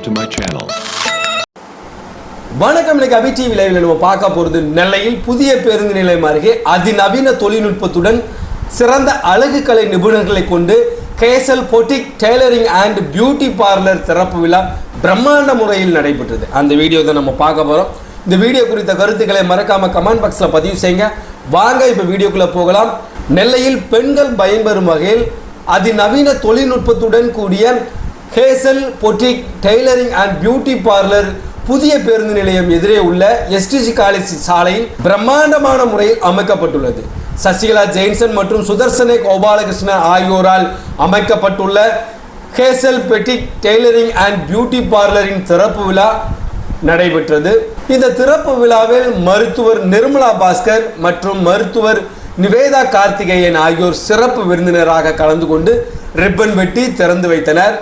subscribe to my channel. வணக்கம் இன்னைக்கு அபி TV லைவ்ல நம்ம பார்க்க போறது நெல்லையில் புதிய பேருந்து நிலையம் அருகே அதிநவீன தொழில்நுட்பத்துடன் சிறந்த அழகு கலை நிபுணர்களை கொண்டு Hessel boutique tailoring and beauty parlour திறப்பு விழா பிரம்மாண்ட முறையில் நடைபெற்றது. அந்த வீடியோ தான் நம்ம பார்க்க போறோம். இந்த வீடியோ குறித்த கருத்துக்களை மறக்காம கமெண்ட் பாக்ஸ்ல பதிவு செய்யுங்க. வாங்க இப்போ வீடியோக்குள்ள போகலாம். நெல்லையில் பெண்கள் பயன்பெறும் வகையில் அதிநவீன தொழில்நுட்பத்துடன் கூடிய Hessel boutique tailoring and beauty parlour புதிய பேருந்து நிலையம் எதிரே உள்ள எஸ்டிசி காலேஜ் சாலையில் பிரம்மாண்டமான முறையில் அமைக்கப்பட்டுள்ளது. சசிகலா ஜெயின்சன் மற்றும் சுதர்சனை கோபாலகிருஷ்ணன் ஆகியோரால் அமைக்கப்பட்டுள்ள ஹேசல் பெட்டிக் டெய்லரிங் அண்ட் பியூட்டி பார்லரின் திறப்பு விழா நடைபெற்றது. இந்த திறப்பு விழாவில் மருத்துவர் நிர்மலா பாஸ்கர் மற்றும் மருத்துவர் நிவேதா கார்த்திகேயன் ஆகியோர் சிறப்பு விருந்தினராக கலந்து கொண்டு ரிப்பன் வெட்டி திறந்து வைத்தனர்.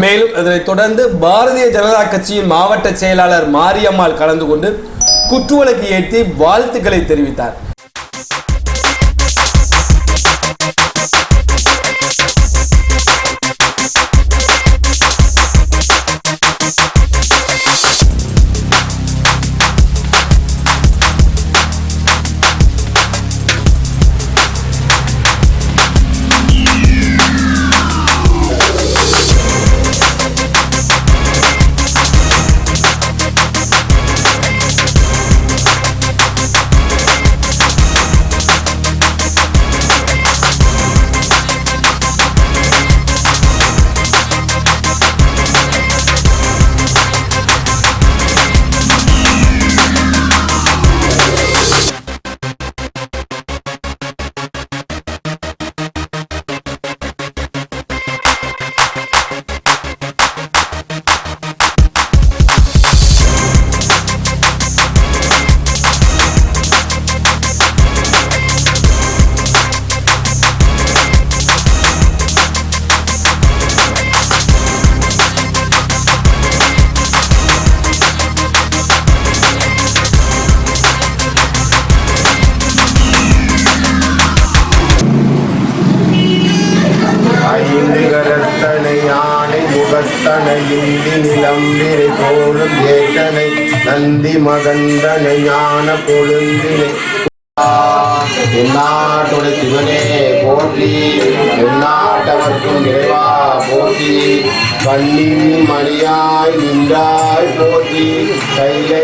மேலும் இதனைத் தொடர்ந்து பாரதிய ஜனதா கட்சியின் மாவட்ட செயலாளர் மாரியம்மாள் கலந்து கொண்டு குற்றுவிளக்கு ஏற்றி வாழ்த்துக்களை தெரிவித்தார். போலும் ஏகனை நந்தி மகந்தனை ஞான பொழுந்தினை எந்நாட்டோட சிவனே போற்றி எந்நாட்டவர்க்கும் நிறைவா போற்றி. கண்ணின் மணியாய் நின்றாய் போற்றி கைலை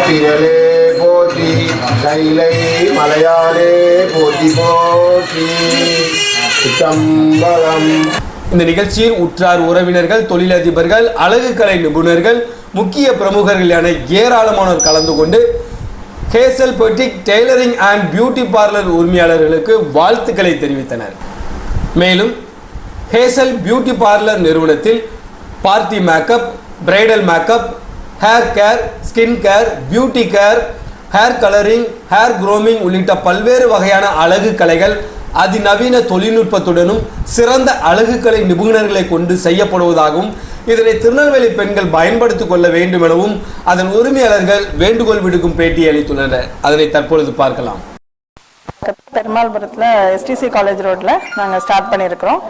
திரளே போற்றி கைலை மலையாளே போற்றி போற்றி. சித்தம்பலம் இந்த நிகழ்ச்சியில் உற்றார் உறவினர்கள் தொழிலதிபர்கள் அழகுக்கலை நிபுணர்கள் முக்கிய பிரமுகர்கள் என ஏராளமானோர் கலந்து கொண்டு Hessel boutique tailoring and beauty parlour உரிமையாளர்களுக்கு வாழ்த்துக்களை தெரிவித்தனர். மேலும் ஹேசல் பியூட்டி பார்லர் நிறுவனத்தில் party makeup bridal makeup hair care skin care beauty care hair colouring hair grooming உள்ளிட்ட பல்வேறு வகையான அழகு கலைகள் அதிநவீன தொழில்நுட்பத்துடனும் சிறந்த அழகுக்கலை நிபுணர்களை கொண்டு செய்யப்படுவதாகவும் இதனை திருநெல்வேலி பெண்கள் பயன்படுத்திக் கொள்ள வேண்டும் எனவும் அதன் உரிமையாளர்கள் வேண்டுகோள் விடுக்கும் பேட்டி அளித்துள்ளனர். அதனை தற்பொழுது பார்க்கலாம். பெருமாள்புரத்தில் எஸ்டிசி காலேஜ் ரோட்டில் நாங்கள் ஸ்டார்ட் பண்ணியிருக்கிறோம்.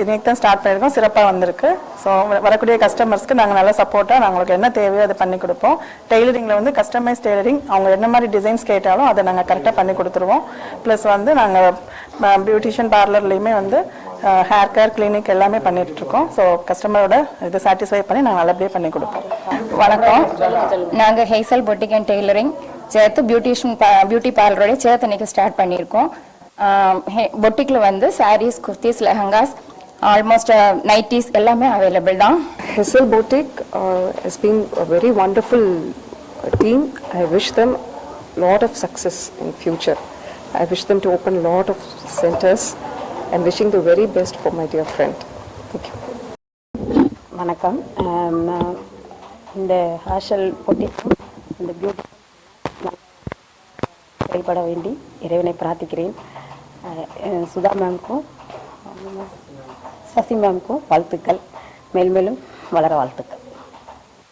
இன்னைக்கு தான் ஸ்டார்ட் பண்ணியிருக்கோம். சிறப்பாக வந்திருக்கு. ஸோ வரக்கூடிய கஸ்டமர்ஸ்க்கு நாங்கள் நல்லா சப்போர்ட்டாக நாங்களுக்கு என்ன தேவையோ அதை பண்ணி கொடுப்போம். டெய்லரிங்கில் வந்து கஸ்டமைஸ் டெய்லரிங் அவங்க என்ன மாதிரி டிசைன்ஸ் கேட்டாலும் அதை நாங்கள் கரெக்டாக பண்ணி கொடுத்துருவோம். ப்ளஸ் வந்து நாங்கள் பியூட்டிஷியன் பார்லர்லேயுமே வந்து ஹேர் கேர் கிளினிக் எல்லாமே பண்ணிட்டு இருக்கோம் ஸோ கஸ்டமரோட இது சாட்டிஸ்ஃபை பண்ணி நாங்கள் நல்லபடியாக பண்ணி கொடுப்போம். வணக்கம். நாங்கள் ஹெய்சல் பொட்டிக் அண்ட் டெய்லரிங் சேர்த்து பியூட்டிஷியன் பியூட்டி பார்லரோட சேர்த்து இன்றைக்கி ஸ்டார்ட் பண்ணியிருக்கோம். பொட்டிக்கில் வந்து சாரீஸ் குர்த்திஸ் லெஹங்காஸ் ஆல்மோஸ்ட் நைட்டிஸ் எல்லாமே அவைலபிள் தான் Hessel Boutique uh, has been a very wonderful uh, team. I wish them lot of success in future. I wish them to open lot of centers and wishing the very best for my dear friend. Thank you. வணக்கம் இந்த ஹாஷல் பொட்டிக்கும் இந்த beauty செயல்பட வேண்டி இறைவனை பிரார்த்திக்கிறேன் சுதா மேம்க்கும் சசி மேம்க்கும் வாழ்த்துக்கள். மேல்மேலும் வளர வாழ்த்துக்கள்.